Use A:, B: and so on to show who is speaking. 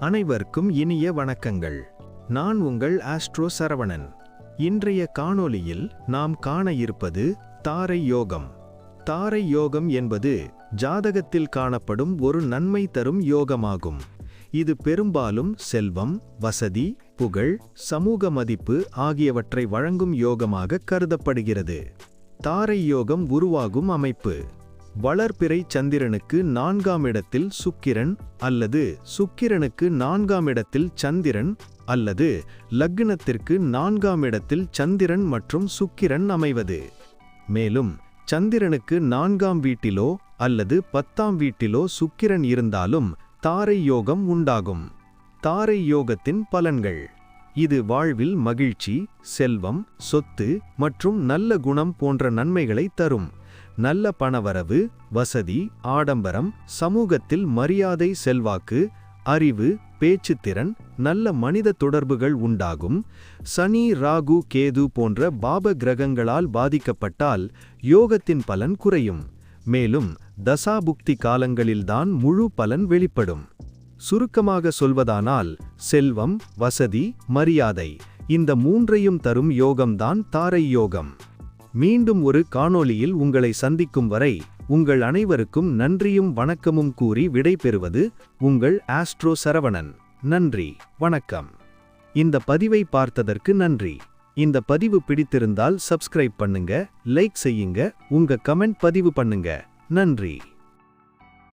A: அனைவருக்கும் இனிய வணக்கங்கள். நான் உங்கள் ஆஸ்ட்ரோ சரவணன். இன்றைய காணொளியில் நாம் காண இருப்பது தாரை யோகம். தாரை யோகம் என்பது ஜாதகத்தில் காணப்படும் ஒரு நன்மை தரும் யோகமாகும். இது பெரும்பாலும் செல்வம் வசதி புகழ் சமூக மதிப்பு ஆகியவற்றை வழங்கும் யோகமாக கருதப்படுகிறது. தாரை யோகம் உருவாகும் அமைப்பு. வளர்பிறை சந்திரனுக்கு நான்காம் இடத்தில் சுக்கிரன் அல்லது சுக்கிரனுக்கு நான்காம் இடத்தில் சந்திரன் அல்லது லக்னத்திற்கு நான்காம் இடத்தில் சந்திரன் மற்றும் சுக்கிரன் அமைவது. மேலும் சந்திரனுக்கு நான்காம் வீட்டிலோ அல்லது பத்தாம் வீட்டிலோ சுக்கிரன் இருந்தாலும் தாரை யோகம் உண்டாகும். தாரை யோகத்தின் பலன்கள். இது வாழ்வில் மகிழ்ச்சி செல்வம் சொத்து மற்றும் நல்ல குணம் போன்ற நன்மைகளை தரும். நல்ல பணவரவு வசதி ஆடம்பரம் சமூகத்தில் மரியாதை செல்வாக்கு அறிவு பேச்சுத்திறன் நல்ல மனித தொடர்புகள் உண்டாகும். சனி ராகு கேது போன்ற பாப கிரகங்களால் பாதிக்கப்பட்டால் யோகத்தின் பலன் குறையும். மேலும் தசாபுக்தி காலங்களில்தான் முழு பலன் வெளிப்படும். சுருக்கமாக சொல்வதானால் செல்வம் வசதி மரியாதை இந்த மூன்றையும் தரும் யோகம்தான் தாரை யோகம். மீண்டும் ஒரு காணொளியில் உங்களை சந்திக்கும் வரை உங்கள் அனைவருக்கும் நன்றியும் வணக்கமும் கூறி விடைபெறுவது உங்கள் ஆஸ்ட்ரோ சரவணன். நன்றி வணக்கம். இந்த பதிவை பார்த்ததற்கு நன்றி. இந்த பதிவு பிடித்திருந்தால் சப்ஸ்கிரைப் பண்ணுங்க லைக் செய்யுங்க உங்க கமெண்ட் பதிவு பண்ணுங்க. நன்றி.